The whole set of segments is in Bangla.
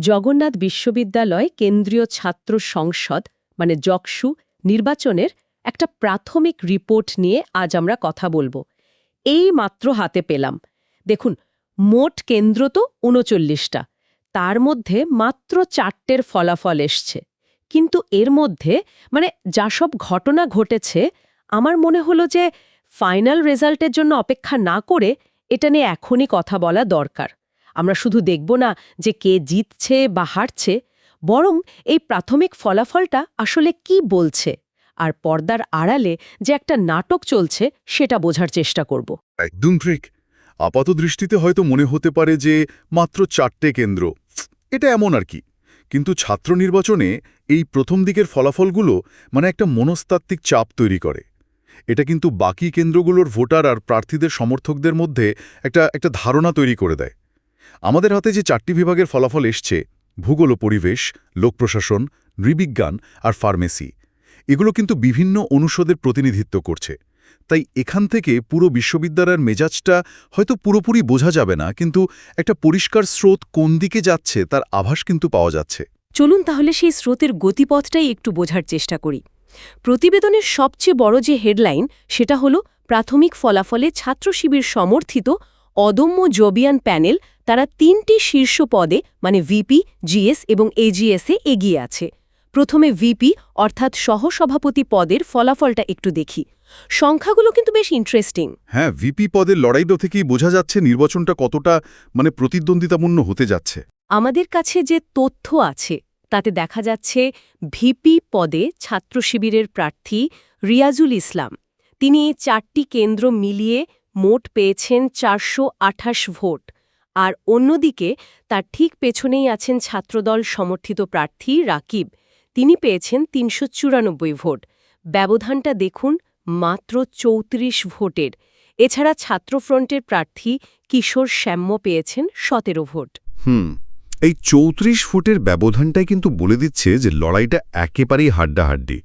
জগন্নাথ বিশ্ববিদ্যালয় কেন্দ্রীয় ছাত্র সংসদ মানে জকসু নির্বাচনের একটা প্রাথমিক রিপোর্ট নিয়ে আজ আমরা কথা বলব। এই মাত্র হাতে পেলাম। দেখুন, মোট কেন্দ্র তো উনচল্লিশটা। তার মধ্যে মাত্র চারটের ফলাফল এসছে। কিন্তু এর মধ্যে মানে যা সব ঘটনা ঘটেছে, আমার মনে হলো যে, ফাইনাল রেজাল্টের জন্য অপেক্ষা না করে এটা নিয়ে এখনই কথা বলা দরকার। আমরা শুধু দেখব না যে কে জিতছে বা হারছে, বরং এই প্রাথমিক ফলাফলটা আসলে কি বলছে আর পর্দার আড়ালে যে একটা নাটক চলছে সেটা বোঝার চেষ্টা করব। একদম ঠিক। আপাত দৃষ্টিতে হয়তো মনে হতে পারে যে মাত্র চারটে কেন্দ্র। এটা এমন আর কি। কিন্তু ছাত্র নির্বাচনে এই প্রথম দিকের ফলাফলগুলো মানে একটা মনস্তাত্ত্বিক চাপ তৈরি করে। এটা কিন্তু বাকি কেন্দ্রগুলোর ভোটার আর প্রার্থীদের সমর্থকদের মধ্যে একটা একটা ধারণা তৈরি করে দেয়। আমাদের হাতে যে চারটি বিভাগের ফলাফল এসছে, ভূগোল পরিবেশ লোকপ্রশাসন নৃবিজ্ঞান আর ফার্মেসি, এগুলো কিন্তু বিভিন্ন অনুষদের প্রতিনিধিত্ব করছে। তাই এখান থেকে পুরো বিশ্ববিদ্যালয়ের মেজাজটা হয়তো পুরোপুরি বোঝা যাবে না, কিন্তু একটা পরিষ্কার স্রোত কোন দিকে যাচ্ছে তার আভাস কিন্তু পাওয়া যাচ্ছে। চলুন তাহলে সেই স্রোতের গতিপথটাই একটু বোঝার চেষ্টা করি। প্রতিবেদনের সবচেয়ে বড় যে হেডলাইন, সেটা হলো প্রাথমিক ফলাফলে ছাত্র শিবির সমর্থিত অদম্য জবিয়ান প্যানেল তারা তিনটি শীর্ষ পদে মানে ভিপি জিএস এবং এজিএসে এগিয়ে আছে। প্রথমে ভিপি অর্থাৎ সহসভাপতি পদের ফলাফলটা একটু দেখি। সংখ্যাগুলো কিন্তু বেশ ইন্টারেস্টিং হ্যাঁ ভিপি পদের লড়াইটা থেকেই বোঝা যাচ্ছে নির্বাচনটা কতটা মানে প্রতিদ্বন্দ্বিতাপূর্ণ হতে যাচ্ছে। আমাদের কাছে যে তথ্য আছে তাতে দেখা যাচ্ছে ভিপি পদে ছাত্র শিবিরের প্রার্থী রিয়াজুল ইসলাম। তিনি চারটি কেন্দ্র মিলিয়ে মোট পেয়েছেন চারশো আঠাশ ভোট। আর অন্যদিকে, তার ঠিক পেছনেই আছেন ছাত্রদল সমর্থিত প্রার্থী রাকিব। তিনি পেয়েছেন তিনশো চুরানব্বই ভোট। ব্যবধানটা দেখুন, মাত্র চৌত্রিশ ভোটের। এছাড়া ছাত্রফ্রন্টের প্রার্থী কিশোর শ্যাম্য পেয়েছেন সতেরো ভোট। হুম, এই চৌত্রিশ ফুটের ব্যবধানটাই কিন্তু বলে দিচ্ছে যে লড়াইটা একেবারেই হাড্ডাহাড্ডি।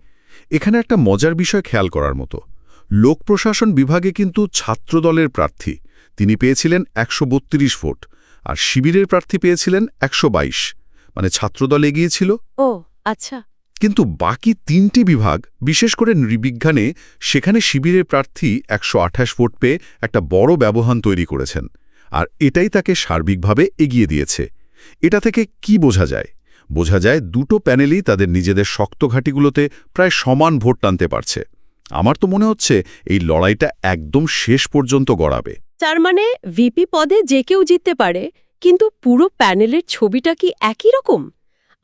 এখানে একটা মজার বিষয় খেয়াল করার মতো। লোক প্রশাসন বিভাগে কিন্তু ছাত্রদলের প্রার্থী। তিনি পেয়েছিলেন একশো বত্রিশ ভোট আর শিবিরের প্রার্থী পেয়েছিলেন একশ বাইশ। মানে ছাত্রদল এগিয়েছিল ও আচ্ছা। কিন্তু বাকি তিনটি বিভাগ বিশেষ করে নৃবিজ্ঞানে সেখানে শিবিরের প্রার্থী একশ আঠাশ ভোট পেয়ে একটা বড় ব্যবধান তৈরি করেছেন। আর এটাই তাকে সার্বিকভাবে এগিয়ে দিয়েছে। এটা থেকে কি বোঝা যায়? বোঝা যায় দুটো প্যানেলই তাদের নিজেদের শক্ত ঘাঁটিগুলোতে প্রায় সমান ভোট টানতে পারছে। আমার তো মনে হচ্ছে এই লড়াইটা একদম শেষ পর্যন্ত গড়াবে। তার মানে ভিপি পদে যে কেউ জিততে পারে কিন্তু পুরো প্যানেলের ছবিটা কি একই রকম?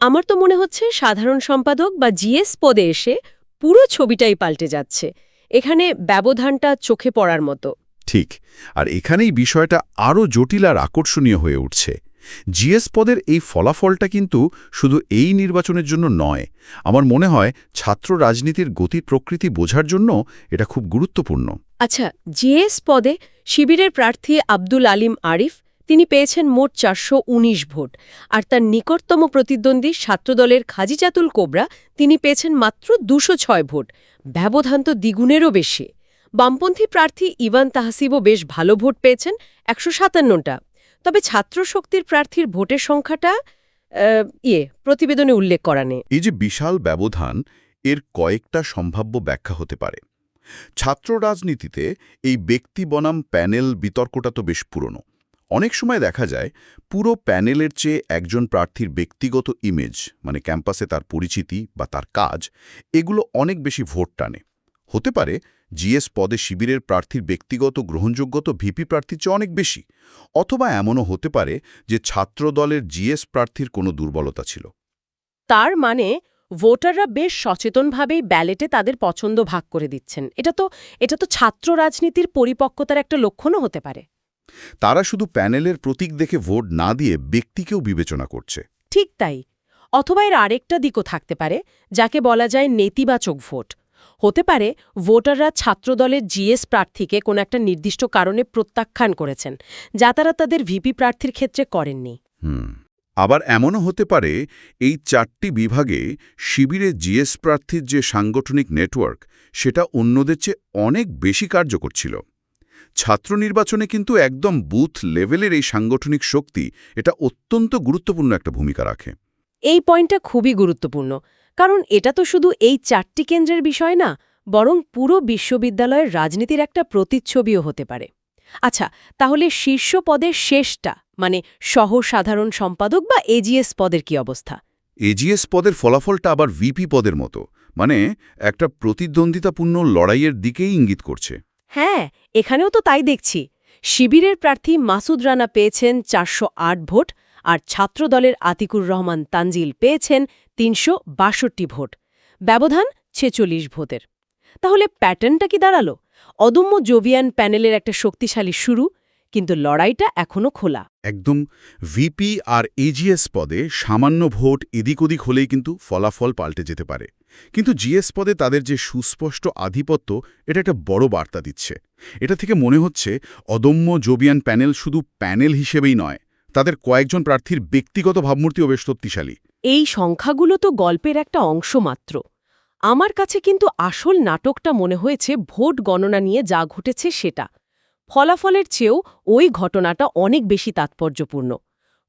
আমার তো মনে হচ্ছে সাধারণ সম্পাদক বা জিএস পদে এসে পুরো ছবিটাই পাল্টে যাচ্ছে এখানে ব্যবধানটা চোখে পড়ার মতো। ঠিক আর এখানেই বিষয়টা আরও জটিল আর আকর্ষণীয় হয়ে উঠছে। জিএস পদের এই ফলাফলটা কিন্তু শুধু এই নির্বাচনের জন্য নয়। আমার মনে হয় ছাত্র রাজনীতির গতির প্রকৃতি বোঝার জন্য এটা খুব গুরুত্বপূর্ণ। আচ্ছা জিএস পদে শিবিরের প্রার্থী আব্দুল আলিম আরিফ, তিনি পেয়েছেন মোট চারশো উনিশ ভোট। আর তার নিকটতম প্রতিদ্বন্দ্বী ছাত্রদলের খাজিজাতুল কোবরা, তিনি পেয়েছেন মাত্র দুশো ছয় ভোট। ব্যবধান তো দ্বিগুণেরও বেশি। বামপন্থী প্রার্থী ইভান তাহসিবও বেশ ভালো ভোট পেয়েছেন, একশো সাতান্নটা। তবে ছাত্র শক্তির প্রার্থীর ভোটের সংখ্যাটা ইয়ে প্রতিবেদনে উল্লেখ করা নেই। এই যে বিশাল ব্যবধান, এর কয়েকটা সম্ভাব্য ব্যাখ্যা হতে পারে। ছাত্র রাজনীতিতে এই ব্যক্তি বনাম প্যানেল বিতর্কটা তো বেশ পুরনো। অনেক সময় দেখা যায়, পুরো প্যানেলের চেয়ে একজন প্রার্থীর ব্যক্তিগত ইমেজ মানে ক্যাম্পাসে তার পরিচিতি বা তার কাজ, এগুলো অনেক বেশি ভোট টানে। হতে পারে জিএস পদে শিবিরের প্রার্থীর ব্যক্তিগত গ্রহণযোগ্যতা ভিপি প্রার্থীর চেয়ে অনেক বেশি। অথবা এমনও হতে পারে যে ছাত্রদলের জিএস প্রার্থীর কোনো দুর্বলতা ছিল। তার মানে ভোটাররা বেশ সচেতনভাবেই ব্যালেটে তাদের পছন্দ ভাগ করে দিচ্ছেন। এটা তো এটা তো ছাত্র রাজনীতির পরিপক্কতার একটা লক্ষণও হতে পারে। তারা শুধু প্যানেলের প্রতীক দেখে ভোট না দিয়ে ব্যক্তিকেও বিবেচনা করছে। ঠিক তাই। অথবা এর আরেকটা দিকও থাকতে পারে যাকে বলা যায় নেতিবাচক ভোট। হতে পারে ভোটাররা ছাত্রদলের জিএস প্রার্থীকে কোনো একটা নির্দিষ্ট কারণে প্রত্যাখ্যান করেছেন যা তারা তাদের ভিপি প্রার্থীর ক্ষেত্রে করেননি। হুম আবার এমনও হতে পারে এই চারটি বিভাগে শিবিরে জিএস প্রার্থীর যে সাংগঠনিক নেটওয়ার্ক সেটা অন্যদের চেয়ে অনেক বেশি কার্যকর ছিল। ছাত্র নির্বাচনে কিন্তু একদম বুথ লেভেলের এই সাংগঠনিক শক্তি এটা অত্যন্ত গুরুত্বপূর্ণ একটা ভূমিকা রাখে। এই পয়েন্টটা খুবই গুরুত্বপূর্ণ। কারণ এটা তো শুধু এই চারটি কেন্দ্রের বিষয় না বরং পুরো বিশ্ববিদ্যালয়ের রাজনীতির একটা প্রতিচ্ছবিও হতে পারে। আচ্ছা তাহলে শীর্ষ পদের শেষটা মানে সহ সাধারণ সম্পাদক বা এজিএস পদের কি অবস্থা? এজিএস পদের ফলাফলটা আবার ভিপি পদের মতো মানে একটা প্রতিদ্বন্দ্বিতাপূর্ণ লড়াইয়ের দিকেই ইঙ্গিত করছে। হ্যাঁ এখানেও তো তাই দেখছি। শিবিরের প্রার্থী মাসুদ রানা পেয়েছেন চারশো আট ভোট আর ছাত্রদলের আতিকুর রহমান তানজিল পেয়েছেন তিনশো বাষট্টি ভোট। ব্যবধান ছেচল্লিশ ভোটের। তাহলে প্যাটার্নটা কি দাঁড়াল? অদম্য জোভিয়ান প্যানেলের একটা শক্তিশালী শুরু, কিন্তু লড়াইটা এখনও খোলা। একদম ভিপি আর এজিএস পদে সামান্য ভোট এদিক ওদিক হলেই কিন্তু ফলাফল পাল্টে যেতে পারে। কিন্তু জিএস পদে তাদের যে সুস্পষ্ট আধিপত্য, এটা একটা বড় বার্তা দিচ্ছে। এটা থেকে মনে হচ্ছে অদম্য জোবিয়ান প্যানেল শুধু প্যানেল হিসেবেই নয়, তাদের কয়েকজন প্রার্থীর ব্যক্তিগত ভাবমূর্তিও বেশ শক্তিশালী। এই সংখ্যাগুলো তো গল্পের একটা অংশ মাত্র। আমার কাছে কিন্তু আসল নাটকটা মনে হয়েছে ভোট গণনা নিয়ে যা ঘটেছে সেটা। ফলাফলের চেয়েও ওই ঘটনাটা অনেক বেশি তাৎপর্যপূর্ণ।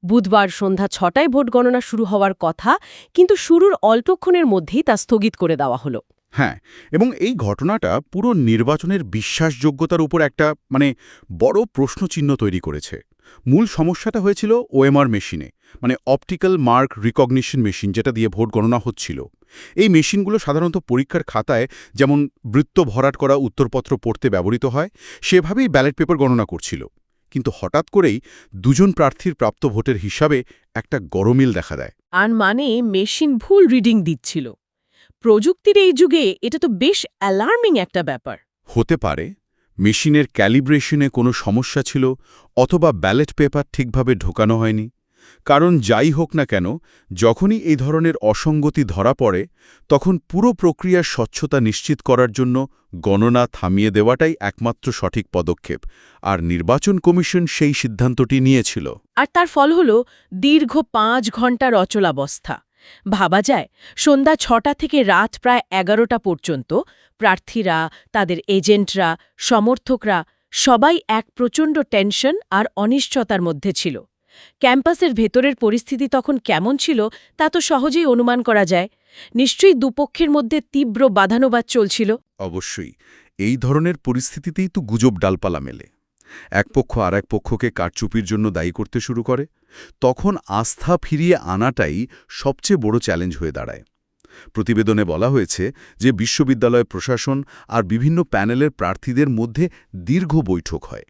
বুধবার সন্ধ্যা ছটায় ভোট গণনা শুরু হওয়ার কথা কিন্তু শুরুর অল্পক্ষণের মধ্যেই তা স্থগিত করে দেওয়া হলো। হ্যাঁ এবং এই ঘটনাটা পুরো নির্বাচনের বিশ্বাসযোগ্যতার উপর একটা মানে বড় প্রশ্নচিহ্ন তৈরি করেছে। মূল সমস্যাটা হয়েছিল ওএমআর মেশিনে মানে অপটিক্যাল মার্ক রিকগনিশন মেশিন যেটা দিয়ে ভোট গণনা হচ্ছিল। এই মেশিনগুলো সাধারণত পরীক্ষার খাতায় যেমন বৃত্ত ভরাট করা উত্তরপত্র পড়তে ব্যবহৃত হয় সেভাবেই ব্যালট পেপার গণনা করছিল। কিন্তু হঠাৎ করেই দুজন প্রার্থীর প্রাপ্ত ভোটের হিসাবে একটা গরমিল দেখা দেয়। আর মানে মেশিন ভুল রিডিং দিচ্ছিল। প্রযুক্তির এই যুগে এটা তো বেশ অ্যালার্মিং একটা ব্যাপার। হতে পারে মেশিনের ক্যালিব্রেশনে কোনো সমস্যা ছিল অথবা ব্যালেট পেপার ঠিকভাবে ঢোকানো হয়নি? কারণ যাই হোক না কেন, যখনই এই ধরনের অসঙ্গতি ধরা পড়ে, তখন পুরো প্রক্রিয়ার স্বচ্ছতা নিশ্চিত করার জন্য গণনা থামিয়ে দেওয়াটাই একমাত্র সঠিক পদক্ষেপ, আর নির্বাচন কমিশন সেই সিদ্ধান্তটি নিয়েছিল। আর তার ফল হল দীর্ঘ পাঁচ ঘণ্টার অচলাবস্থা। ভাবা যায়, সন্ধ্যা ছটা থেকে রাত প্রায় এগারোটা পর্যন্ত প্রার্থীরা, তাদের এজেন্টরা, সমর্থকরা সবাই এক প্রচণ্ড টেনশন আর অনিশ্চয়তার মধ্যে ছিল। ক্যাম্পাসের ভেতরের পরিস্থিতি তখন কেমন ছিল তা তো সহজেই অনুমান করা যায়। নিশ্চয়ই দুপক্ষের মধ্যে তীব্র বাধানুবাদ চলছিল। অবশ্যই, এই ধরনের পরিস্থিতিতেই তো গুজব ডালপালা মেলে। এক পক্ষ আর এক পক্ষকে কারচুপির জন্য দায়ী করতে শুরু করে, তখন আস্থা ফিরিয়ে আনাটাই সবচেয়ে বড় চ্যালেঞ্জ হয়ে দাঁড়ায়। প্রতিবেদনে বলা হয়েছে যে, বিশ্ববিদ্যালয় প্রশাসন আর বিভিন্ন প্যানেলের প্রার্থীদের মধ্যে দীর্ঘ বৈঠক হয়।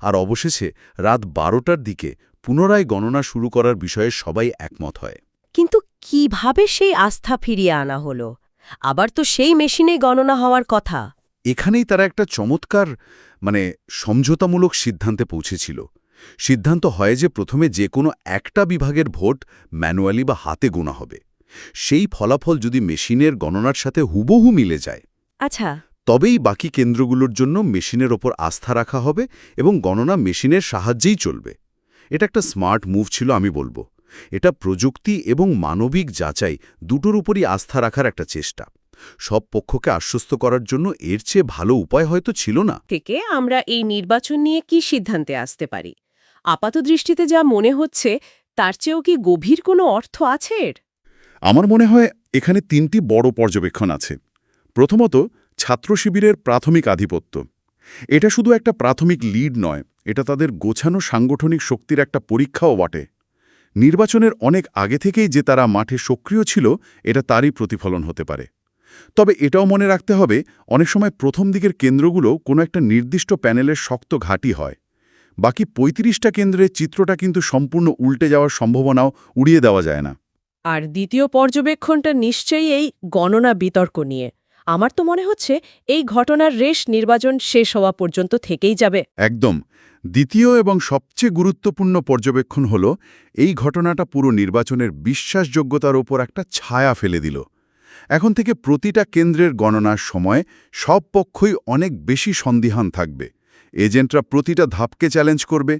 আর অবশেষে রাত বারোটার দিকে পুনরায় গণনা শুরু করার বিষয়ে সবাই একমত হয়। কিন্তু কীভাবে সেই আস্থা ফিরিয়ে আনা হলো? আবার তো সেই মেশিনে গণনা হওয়ার কথা। এখানেই তারা একটা চমৎকার মানে সমঝোতামূলক সিদ্ধান্তে পৌঁছেছিল। সিদ্ধান্ত হয় যে প্রথমে যে কোনো একটা বিভাগের ভোট ম্যানুয়ালি বা হাতে গোনা হবে। সেই ফলাফল যদি মেশিনের গণনার সাথে হুবহু মিলে যায় আচ্ছা। তবেই বাকি কেন্দ্রগুলোর জন্য মেশিনের ওপর আস্থা রাখা হবে এবং গণনা মেশিনের সাহায্যেই চলবে। এটা একটা স্মার্ট মুভ ছিল আমি বলব। এটা প্রযুক্তি এবং মানবিক যাচাই দুটোর উপরই আস্থা রাখার একটা চেষ্টা। সব পক্ষকে আশ্বস্ত করার জন্য এর চেয়ে ভালো উপায় হয়তো ছিল না। থেকে আমরা এই নির্বাচন নিয়ে কি সিদ্ধান্তে আসতে পারি? আপাত দৃষ্টিতে যা মনে হচ্ছে তার চেয়েও কি গভীর কোনো অর্থ আছে এর? আমার মনে হয় এখানে তিনটি বড় পর্যবেক্ষণ আছে। প্রথমত ছাত্র শিবিরের প্রাথমিক আধিপত্য। এটা শুধু একটা প্রাথমিক লিড নয় এটা তাদের গোছানো সাংগঠনিক শক্তির একটা পরীক্ষাও বটে। নির্বাচনের অনেক আগে থেকেই যে তারা মাঠে সক্রিয় ছিল এটা তারই প্রতিফলন হতে পারে। তবে এটাও মনে রাখতে হবে অনেক সময় প্রথম দিকের কেন্দ্রগুলো কোনো একটা নির্দিষ্ট প্যানেলের শক্ত ঘাঁটি হয়। বাকি ৩৫টা কেন্দ্রের চিত্রটা কিন্তু সম্পূর্ণ উল্টে যাওয়ার সম্ভাবনাও উড়িয়ে দেওয়া যায় না। আর দ্বিতীয় পর্যবেক্ষণটা নিশ্চয়ই এই গণনা বিতর্ক নিয়ে। আমার তো মনে হচ্ছে এই ঘটনার রেশ নির্বাচন শেষ হওয়া পর্যন্ত থেকেই যাবে। একদম। দ্বিতীয় এবং সবচেয়ে গুরুত্বপূর্ণ পর্যবেক্ষণ হল এই ঘটনাটা পুরো নির্বাচনের বিশ্বাসযোগ্যতার ওপর একটা ছায়া ফেলে দিল। এখন থেকে প্রতিটা কেন্দ্রের গণনার সময় সব পক্ষই অনেক বেশি সন্দিহান থাকবে। এজেন্টরা প্রতিটা ধাপকে চ্যালেঞ্জ করবে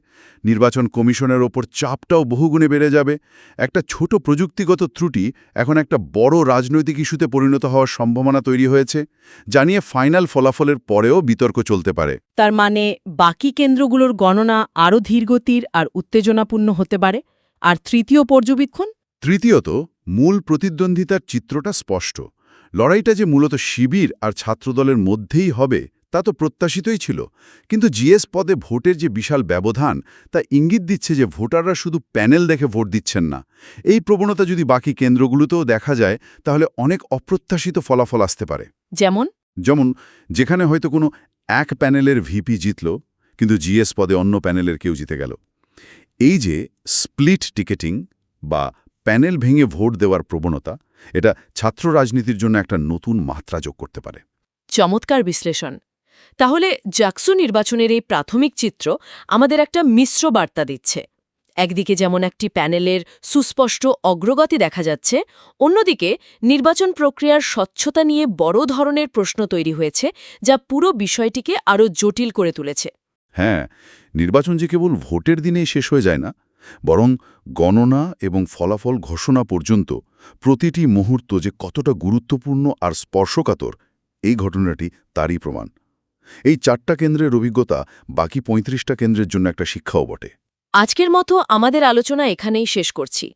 নির্বাচন কমিশনের ওপর চাপটাও বহুগুণে বেড়ে যাবে। একটা ছোট প্রযুক্তিগত ত্রুটি এখন একটা বড় রাজনৈতিক ইস্যুতে পরিণত হওয়ার সম্ভাবনা তৈরি হয়েছে জানিয়ে ফাইনাল ফলাফলের পরেও বিতর্ক চলতে পারে। তার মানে বাকি কেন্দ্রগুলোর গণনা আরও ধীরগতির আর উত্তেজনাপূর্ণ হতে পারে? আর তৃতীয় পর্যবেক্ষণ? তৃতীয়ত মূল প্রতিদ্বন্দ্বিতার চিত্রটা স্পষ্ট। লড়াইটা যে মূলত শিবির আর ছাত্রদলের মধ্যেই হবে তা তো প্রত্যাশিতই ছিল। কিন্তু জিএস পদে ভোটের যে বিশাল ব্যবধান তা ইঙ্গিত দিচ্ছে যে ভোটাররা শুধু প্যানেল দেখে ভোট দিচ্ছেন না। এই প্রবণতা যদি বাকি কেন্দ্রগুলোতেও দেখা যায় তাহলে অনেক অপ্রত্যাশিত ফলাফল আসতে পারে। যেমন? যেমন যেখানে হয়তো কোনো এক প্যানেলের ভিপি জিতল কিন্তু জিএস পদে অন্য প্যানেলের কেউ জিতে গেল। এই যে স্প্লিট টিকেটিং বা প্যানেল ভেঙে ভোট দেওয়ার প্রবণতা এটা ছাত্র রাজনীতির জন্য একটা নতুন মাত্রা যোগ করতে পারে। চমৎকার বিশ্লেষণ। তাহলে জাকসু নির্বাচনের এই প্রাথমিক চিত্র আমাদের একটা মিশ্র বার্তা দিচ্ছে। একদিকে যেমন একটি প্যানেলের সুস্পষ্ট অগ্রগতি দেখা যাচ্ছে অন্যদিকে নির্বাচন প্রক্রিয়ার স্বচ্ছতা নিয়ে বড় ধরনের প্রশ্ন তৈরি হয়েছে যা পুরো বিষয়টিকে আরও জটিল করে তুলেছে। হ্যাঁ নির্বাচন যে কেবল ভোটের দিনেই শেষ হয়ে যায় না বরং গণনা এবং ফলাফল ঘোষণা পর্যন্ত প্রতিটি মুহূর্ত যে কতটা গুরুত্বপূর্ণ আর স্পর্শকাতর এই ঘটনাটি তারই প্রমাণ। এই চারটা কেন্দ্রের অভিজ্ঞতা বাকি পঁয়ত্রিশটা কেন্দ্রের জন্য একটা শিক্ষাও বটে। আজকের মতো আমাদের আলোচনা এখানেই শেষ করছি।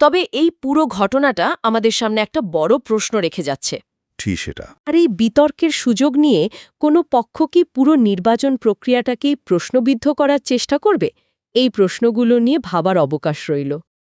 তবে এই পুরো ঘটনাটা আমাদের সামনে একটা বড় প্রশ্ন রেখে যাচ্ছে। ঠিক সেটা। আর এই বিতর্কের সুযোগ নিয়ে কোনো পক্ষ কি পুরো নির্বাচন প্রক্রিয়াটাকেই প্রশ্নবিদ্ধ করার চেষ্টা করবে? এই প্রশ্নগুলো নিয়ে ভাবার অবকাশ রইল।